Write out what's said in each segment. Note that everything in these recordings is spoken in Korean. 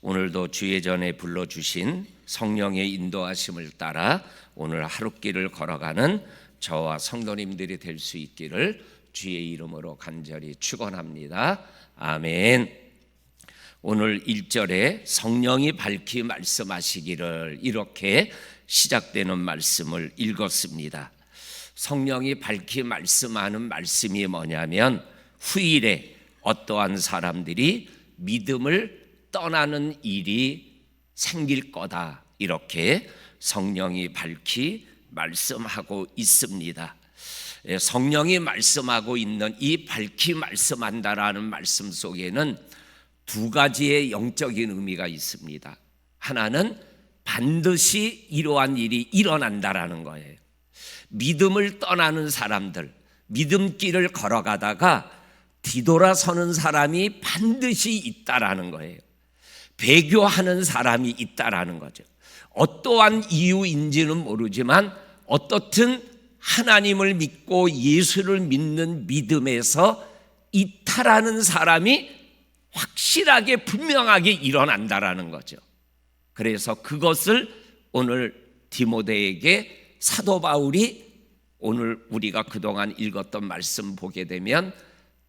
오늘도 주의 전에 불러주신 성령의 인도하심을 따라 오늘 하루길을 걸어가는 저와 성도님들이 될 수 있기를 주의 이름으로 간절히 축원합니다. 아멘. 오늘 1절에 성령이 밝히 말씀하시기를 이렇게 시작되는 말씀을 읽었습니다. 성령이 밝히 말씀하는 말씀이 뭐냐면 후일에 어떠한 사람들이 믿음을 떠나는 일이 생길 거다. 이렇게 성령이 밝히 말씀하고 있습니다. 예, 성령이 말씀하고 있는 이 밝히 말씀한다라는 말씀 속에는 두 가지의 영적인 의미가 있습니다. 하나는 반드시 이러한 일이 일어난다라는 거예요. 믿음을 떠나는 사람들, 믿음길을 걸어가다가 뒤돌아서는 사람이 반드시 있다라는 거예요. 배교하는 사람이 있다라는 거죠. 어떠한 이유인지는 모르지만 어떻든 하나님을 믿고 예수를 믿는 믿음에서 이탈하는 사람이 확실하게 분명하게 일어난다라는 거죠. 그래서 그것을 오늘 디모데에게 사도 바울이 오늘 우리가 그동안 읽었던 말씀 보게 되면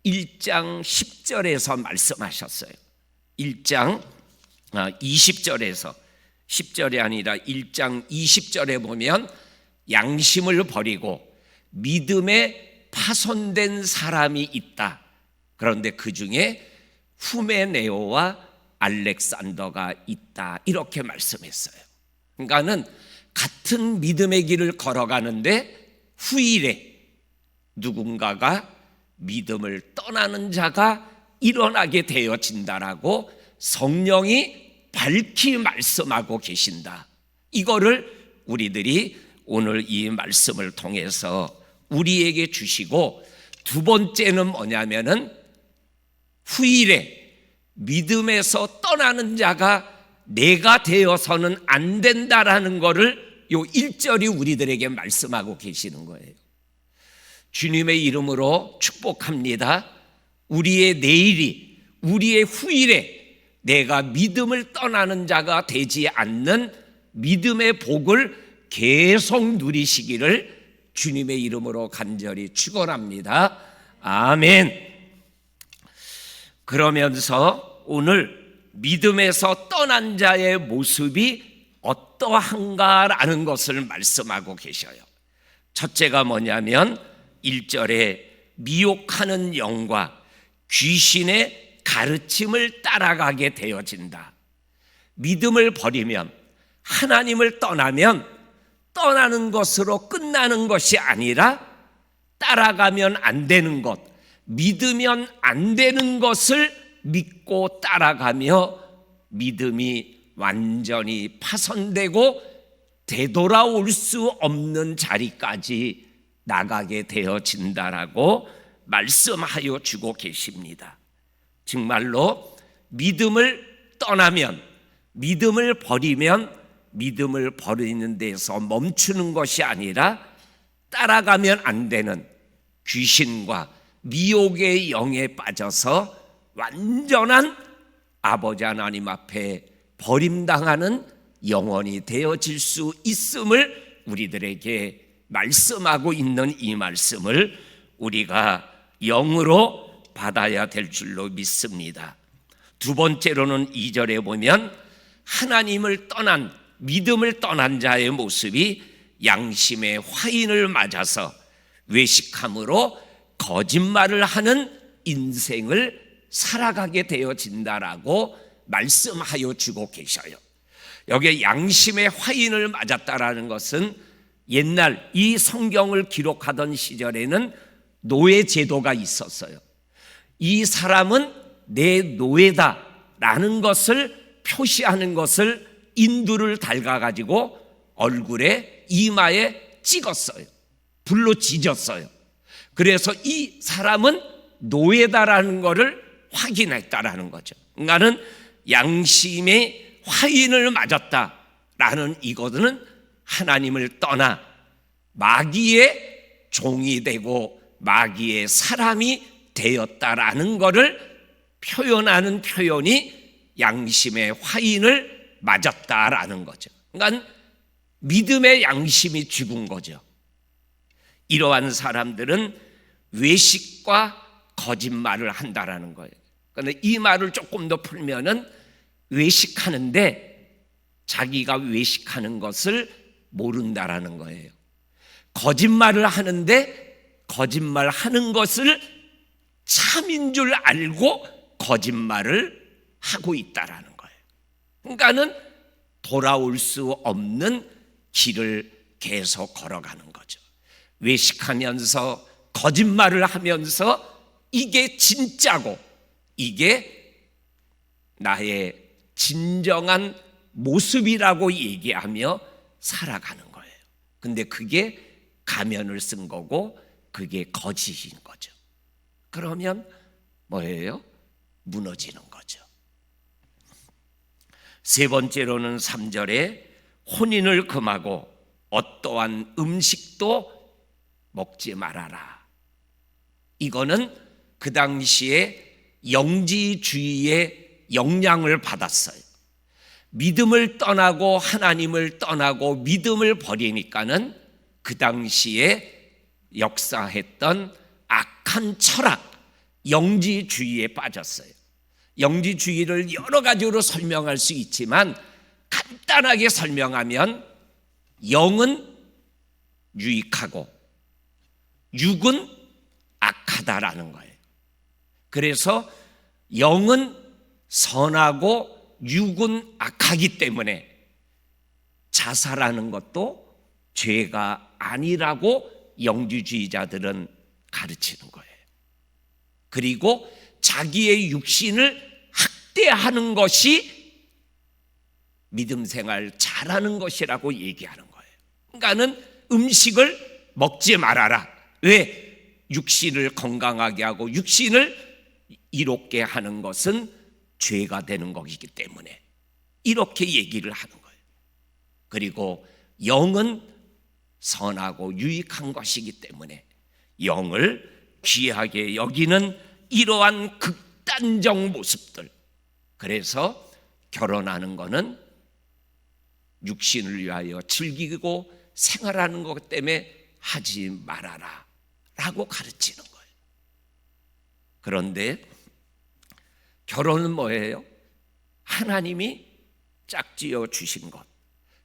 1장 10절에서 말씀하셨어요. 1장 20절에서 10절이 아니라 1장 20절에 보면 양심을 버리고 믿음에 파손된 사람이 있다. 그런데 그 중에 후메네오와 알렉산더가 있다. 이렇게 말씀했어요. 그러니까는 같은 믿음의 길을 걸어가는데 후일에 누군가가 믿음을 떠나는 자가 일어나게 되어진다라고 성령이 밝히 말씀하고 계신다. 이거를 우리들이 오늘 이 말씀을 통해서 우리에게 주시고 두 번째는 뭐냐면은 후일에 믿음에서 떠나는 자가 내가 되어서는 안 된다라는 것을 요 1절이 우리들에게 말씀하고 계시는 거예요. 주님의 이름으로 축복합니다. 우리의 내일이, 우리의 후일에 내가 믿음을 떠나는 자가 되지 않는 믿음의 복을 계속 누리시기를 주님의 이름으로 간절히 축원합니다. 아멘. 그러면서 오늘 믿음에서 떠난 자의 모습이 어떠한가라는 것을 말씀하고 계셔요. 첫째가 뭐냐면 1절에 미혹하는 영과 귀신의 가르침을 따라가게 되어진다. 믿음을 버리면 하나님을 떠나면 떠나는 것으로 끝나는 것이 아니라 따라가면 안 되는 것, 믿으면 안 되는 것을 믿고 따라가며 믿음이 완전히 파손되고 되돌아올 수 없는 자리까지 나가게 되어진다라고 말씀하여 주고 계십니다. 정말로 믿음을 떠나면 믿음을 버리면 믿음을 버리는 데서 멈추는 것이 아니라 따라가면 안 되는 귀신과 미혹의 영에 빠져서 완전한 아버지 하나님 앞에 버림당하는 영원이 되어질 수 있음을 우리들에게 말씀하고 있는 이 말씀을 우리가 영으로 받아야 될 줄로 믿습니다. 두 번째로는 이절에 보면 하나님을 떠난 믿음을 떠난 자의 모습이 양심의 화인을 맞아서 외식함으로 거짓말을 하는 인생을 살아가게 되어진다라고 말씀하여 주고 계셔요. 여기에 양심의 화인을 맞았다라는 것은 옛날 이 성경을 기록하던 시절에는 노예 제도가 있었어요. 이 사람은 내 노예다 라는 것을 표시하는 것을 인두를 달가 가지고 얼굴에 이마에 찍었어요. 불로 지졌어요. 그래서 이 사람은 노예다라는 것을 확인했다라는 거죠. 그러니까는 양심의 화인을 맞았다라는 이거는 하나님을 떠나 마귀의 종이 되고 마귀의 사람이 되었다라는 것을 표현하는 표현이 양심의 화인을 맞았다라는 거죠. 그러니까 믿음의 양심이 죽은 거죠. 이러한 사람들은 외식과 거짓말을 한다라는 거예요. 그런데 이 말을 조금 더 풀면은 외식하는데 자기가 외식하는 것을 모른다라는 거예요. 거짓말을 하는데 거짓말 하는 것을 참인 줄 알고 거짓말을 하고 있다라는 거예요. 그러니까는 돌아올 수 없는 길을 계속 걸어가는 거죠. 외식하면서 거짓말을 하면서 이게 진짜고 이게 나의 진정한 모습이라고 얘기하며 살아가는 거예요. 근데 그게 가면을 쓴 거고 그게 거짓인 거죠. 그러면 뭐예요? 무너지는 거죠. 세 번째로는 3절에 혼인을 금하고 어떠한 음식도 먹지 말아라. 이거는 그 당시에 영지주의의 영향을 받았어요. 믿음을 떠나고 하나님을 떠나고 믿음을 버리니까는 그 당시에 역사했던 악 한 철학, 영지주의에 빠졌어요. 영지주의를 여러 가지로 설명할 수 있지만 간단하게 설명하면 영은 유익하고 육은 악하다라는 거예요. 그래서 영은 선하고 육은 악하기 때문에 자살하는 것도 죄가 아니라고 영주주의자들은 가르치는 거예요. 그리고 자기의 육신을 학대하는 것이 믿음 생활 잘하는 것이라고 얘기하는 거예요. 그러니까는 음식을 먹지 말아라. 왜? 육신을 건강하게 하고 육신을 이롭게 하는 것은 죄가 되는 것이기 때문에 이렇게 얘기를 하는 거예요. 그리고 영은 선하고 유익한 것이기 때문에 영을 귀하게 여기는 이러한 극단적 모습들. 그래서 결혼하는 것은 육신을 위하여 즐기고 생활하는 것 때문에 하지 말아라. 라고 가르치는 거예요. 그런데 결혼은 뭐예요? 하나님이 짝지어 주신 것.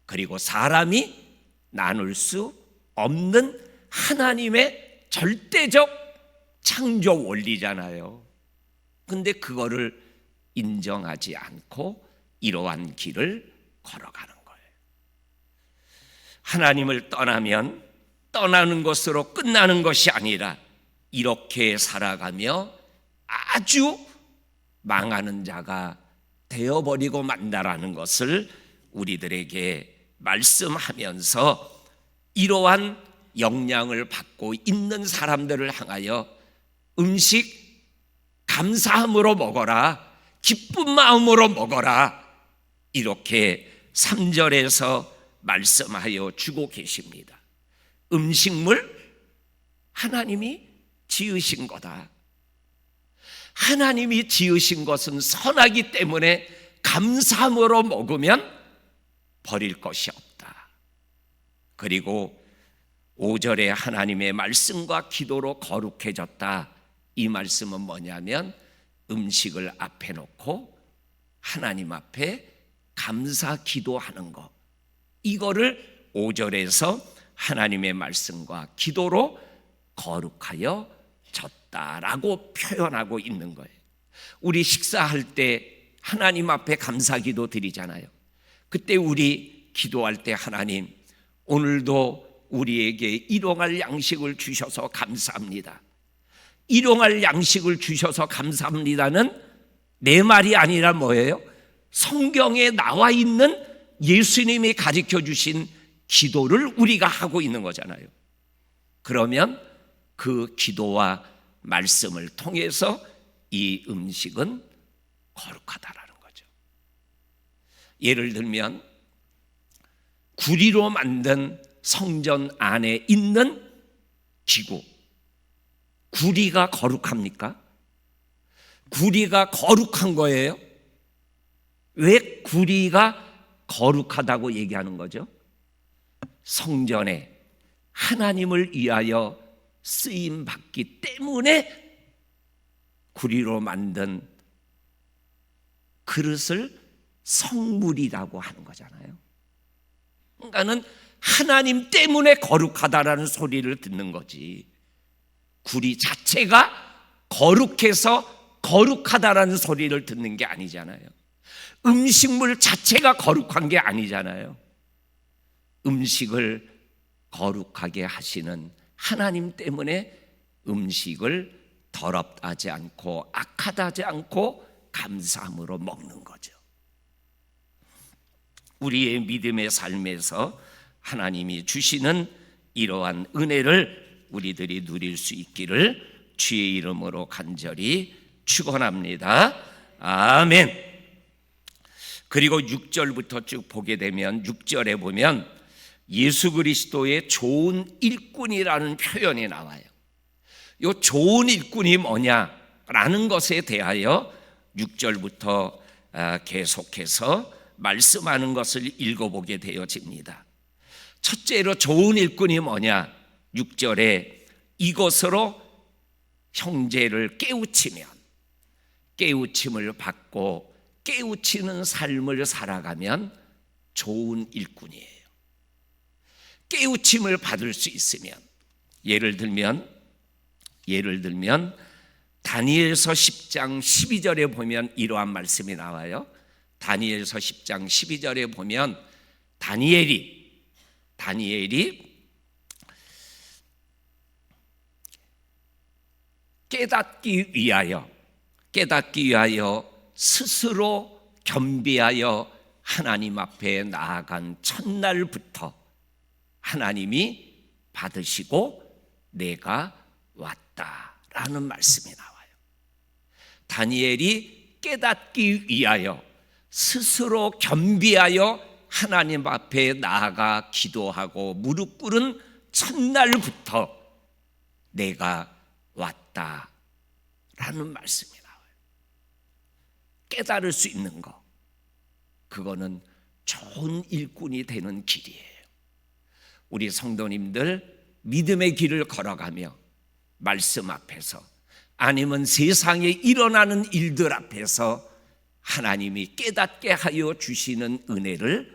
그리고 사람이 나눌 수 없는 하나님의 절대적 창조 원리잖아요. 근데 그거를 인정하지 않고 이러한 길을 걸어가는 거예요. 하나님을 떠나면 떠나는 것으로 끝나는 것이 아니라 이렇게 살아가며 아주 망하는 자가 되어버리고 만다라는 것을 우리들에게 말씀하면서 이러한 영향을 받고 있는 사람들을 향하여 음식 감사함으로 먹어라. 기쁜 마음으로 먹어라. 이렇게 3절에서 말씀하여 주고 계십니다. 음식물 하나님이 지으신 거다. 하나님이 지으신 것은 선하기 때문에 감사함으로 먹으면 버릴 것이 없다. 그리고 5절에 하나님의 말씀과 기도로 거룩해졌다. 이 말씀은 뭐냐면 음식을 앞에 놓고 하나님 앞에 감사 기도하는 것. 이거를 5절에서 하나님의 말씀과 기도로 거룩하여 졌다라고 표현하고 있는 거예요. 우리 식사할 때 하나님 앞에 감사 기도 드리잖아요. 그때 우리 기도할 때 하나님 오늘도 우리에게 일용할 양식을 주셔서 감사합니다. 일용할 양식을 주셔서 감사합니다는 내 말이 아니라 뭐예요? 성경에 나와 있는 예수님이 가르쳐 주신 기도를 우리가 하고 있는 거잖아요. 그러면 그 기도와 말씀을 통해서 이 음식은 거룩하다라는 거죠. 예를 들면 구리로 만든 성전 안에 있는 기구. 구리가 거룩합니까? 구리가 거룩한 거예요? 왜 구리가 거룩하다고 얘기하는 거죠? 성전에 하나님을 위하여 쓰임 받기 때문에 구리로 만든 그릇을 성물이라고 하는 거잖아요. 그러니까는 하나님 때문에 거룩하다라는 소리를 듣는 거지. 구리 자체가 거룩해서 거룩하다라는 소리를 듣는 게 아니잖아요. 음식물 자체가 거룩한 게 아니잖아요. 음식을 거룩하게 하시는 하나님 때문에 음식을 더럽다지 않고 악하다지 않고 감사함으로 먹는 거죠. 우리의 믿음의 삶에서 하나님이 주시는 이러한 은혜를 우리들이 누릴 수 있기를 주의 이름으로 간절히 축원합니다. 아멘. 그리고 6절부터 쭉 보게 되면 6절에 보면 예수 그리스도의 좋은 일꾼이라는 표현이 나와요. 요 좋은 일꾼이 뭐냐라는 것에 대하여 6절부터 아, 계속해서 말씀하는 것을 읽어보게 되어집니다. 첫째로 좋은 일꾼이 뭐냐? 6절에 이것으로 형제를 깨우치면 깨우침을 받고 깨우치는 삶을 살아가면 좋은 일꾼이에요. 깨우침을 받을 수 있으면 예를 들면 예를 들면 다니엘서 10장 12절에 보면 이러한 말씀이 나와요. 다니엘서 10장 12절에 보면 다니엘이 다니엘이 깨닫기 위하여 깨닫기 위하여 스스로 겸비하여 하나님 앞에 나아간 첫날부터 하나님이 받으시고 내가 왔다라는 말씀이 나와요. 다니엘이 깨닫기 위하여 스스로 겸비하여 하나님 앞에 나아가 기도하고 무릎 꿇은 첫날부터 내가 왔다 라는 말씀이 나와요. 깨달을 수 있는 거. 그거는 좋은 일꾼이 되는 길이에요. 우리 성도님들 믿음의 길을 걸어가며 말씀 앞에서 아니면 세상에 일어나는 일들 앞에서 하나님이 깨닫게 하여 주시는 은혜를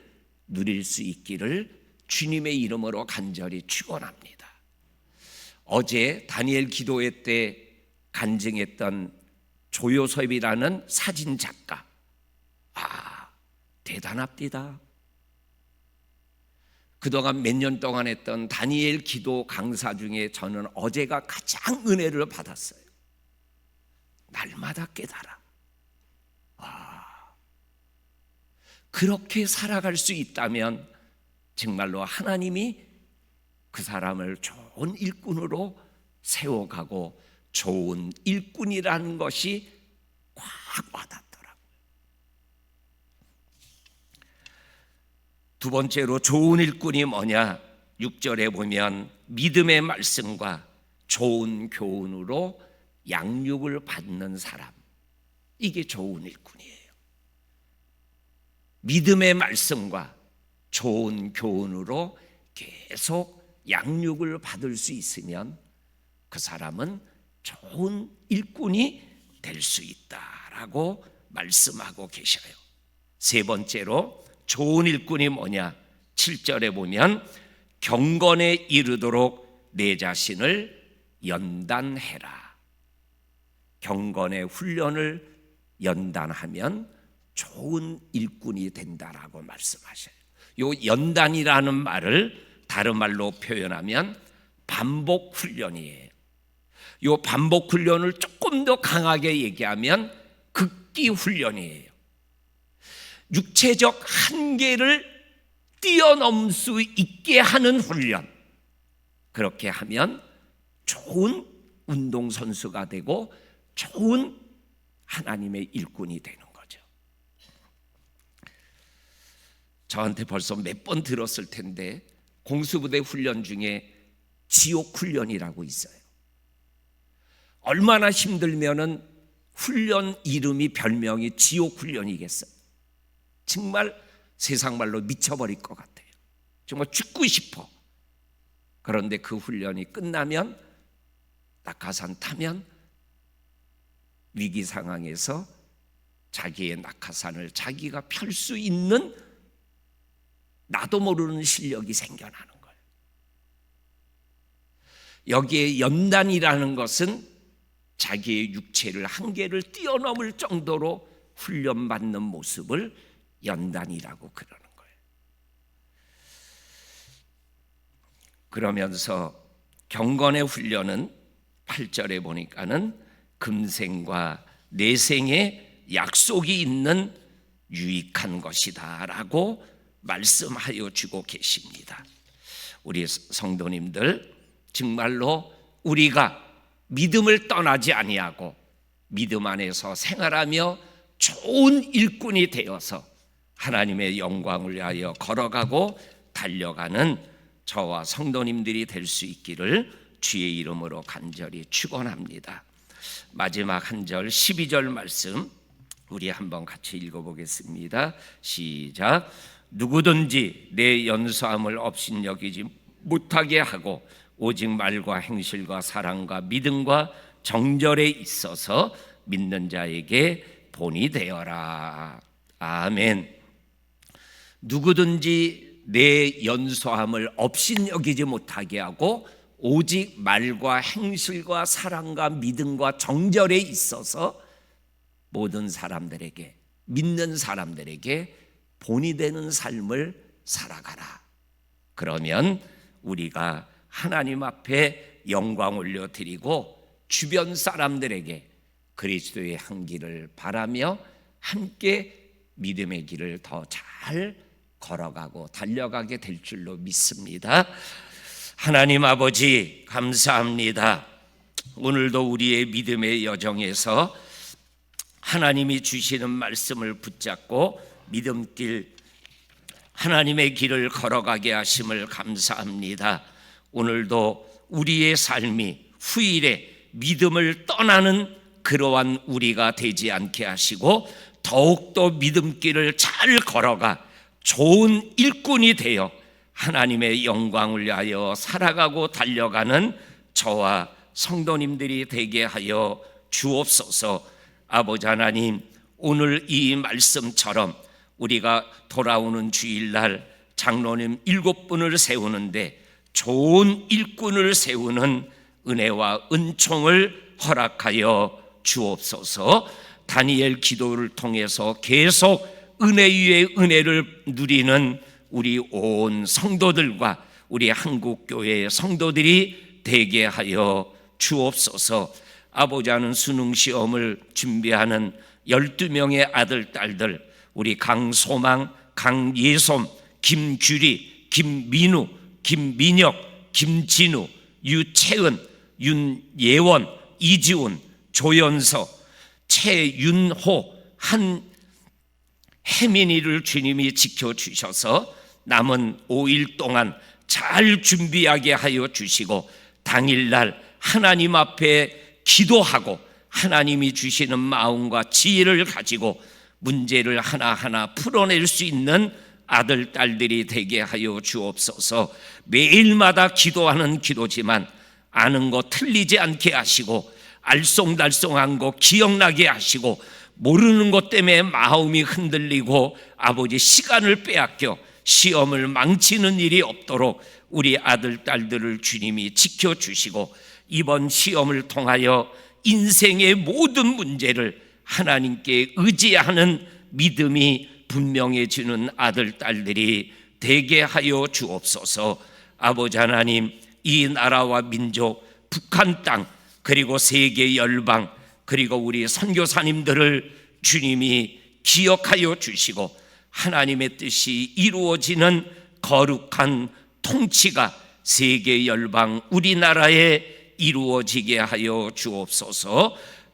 누릴 수 있기를 주님의 이름으로 간절히 축원합니다. 어제 다니엘 기도회 때 간증했던 조요섭이라는 사진 작가. 아, 대단합니다. 그동안 몇 년 동안 했던 다니엘 기도 강사 중에 저는 어제가 가장 은혜를 받았어요. 날마다 깨달아. 아, 그렇게 살아갈 수 있다면 정말로 하나님이 그 사람을 좋은 일꾼으로 세워가고 좋은 일꾼이라는 것이 꽉 와닿더라고요. 두 번째로 좋은 일꾼이 뭐냐? 6절에 보면 믿음의 말씀과 좋은 교훈으로 양육을 받는 사람. 이게 좋은 일꾼이에요. 믿음의 말씀과 좋은 교훈으로 계속 양육을 받을 수 있으면 그 사람은 좋은 일꾼이 될 수 있다라고 말씀하고 계셔요. 세 번째로 좋은 일꾼이 뭐냐? 7절에 보면 경건에 이르도록 내 자신을 연단해라. 경건의 훈련을 연단하면 좋은 일꾼이 된다라고 말씀하셔요. 요 연단이라는 말을 다른 말로 표현하면 반복 훈련이에요. 요 반복 훈련을 조금 더 강하게 얘기하면 극기 훈련이에요. 육체적 한계를 뛰어넘을 수 있게 하는 훈련. 그렇게 하면 좋은 운동선수가 되고 좋은 하나님의 일꾼이 되는 거죠. 저한테 벌써 몇 번 들었을 텐데 공수부대 훈련 중에 지옥 훈련이라고 있어요. 얼마나 힘들면은 훈련 이름이 별명이 지옥 훈련이겠어요. 정말 세상 말로 미쳐버릴 것 같아요. 정말 죽고 싶어. 그런데 그 훈련이 끝나면 낙하산 타면 위기 상황에서 자기의 낙하산을 자기가 펼 수 있는 나도 모르는 실력이 생겨나는 거예요. 여기에 연단이라는 것은 자기의 육체를 한계를 뛰어넘을 정도로 훈련받는 모습을 연단이라고 그러는 거예요. 그러면서 경건의 훈련은 8절에 보니까는 금생과 내생의 약속이 있는 유익한 것이다라고 말씀하여 주고 계십니다. 우리 성도님들 정말로 우리가 믿음을 떠나지 아니하고 믿음 안에서 생활하며 좋은 일꾼이 되어서 하나님의 영광을 위하여 걸어가고 달려가는 저와 성도님들이 될 수 있기를 주의 이름으로 간절히 축원합니다. 마지막 한 절 12절 말씀 우리 한번 같이 읽어 보겠습니다. 시작. 누구든지 내 연소함을 없인 여기지 못하게 하고 오직 말과 행실과 사랑과 믿음과 정절에 있어서 믿는 자에게 본이 되어라. 아멘. 누구든지 내 연소함을 없인 여기지 못하게 하고 오직 말과 행실과 사랑과 믿음과 정절에 있어서 모든 사람들에게 믿는 사람들에게 본이 되는 삶을 살아가라. 그러면 우리가 하나님 앞에 영광 올려 드리고 주변 사람들에게 그리스도의 향기를 바라며 함께 믿음의 길을 더 잘 걸어가고 달려가게 될 줄로 믿습니다. 하나님 아버지 감사합니다. 오늘도 우리의 믿음의 여정에서 하나님이 주시는 말씀을 붙잡고 믿음길 하나님의 길을 걸어가게 하심을 감사합니다. 오늘도 우리의 삶이 후일에 믿음을 떠나는 그러한 우리가 되지 않게 하시고 더욱더 믿음길을 잘 걸어가 좋은 일꾼이 되어 하나님의 영광을 위하여 살아가고 달려가는 저와 성도님들이 되게 하여 주옵소서 아버지 하나님 오늘 이 말씀처럼 우리가 돌아오는 주일날 장로님 일곱 분을 세우는데 좋은 일꾼을 세우는 은혜와 은총을 허락하여 주옵소서. 다니엘 기도를 통해서 계속 은혜 위에 은혜를 누리는 우리 온 성도들과 우리 한국 교회의 성도들이 되게 하여 주옵소서. 아버지 하는 수능 시험을 준비하는 12명의 아들, 딸들, 우리 강소망, 강예솜, 김규리, 김민우, 김민혁, 김진우, 유채은, 윤예원, 이지훈, 조연서, 최윤호, 한혜민이를 주님이 지켜주셔서 남은 5일 동안 잘 준비하게 하여 주시고 당일날 하나님 앞에 기도하고 하나님이 주시는 마음과 지혜를 가지고 문제를 하나하나 풀어낼 수 있는 아들, 딸들이 되게 하여 주옵소서. 매일마다 기도하는 기도지만 아는 거 틀리지 않게 하시고 알쏭달쏭한 거 기억나게 하시고 모르는 것 때문에 마음이 흔들리고 아버지 시간을 빼앗겨 시험을 망치는 일이 없도록 우리 아들, 딸들을 주님이 지켜주시고 이번 시험을 통하여 인생의 모든 문제를 하나님께 의지하는 믿음이 분명해지는 아들, 딸들이 되게 하여 주옵소서. 아버지 하나님 이 나라와 민족, 북한 땅, 그리고 세계 열방, 그리고 우리 선교사님들을 주님이 기억하여 주시고 하나님의 뜻이 이루어지는 거룩한 통치가 세계 열방 우리나라에 이루어지게 하여 주옵소서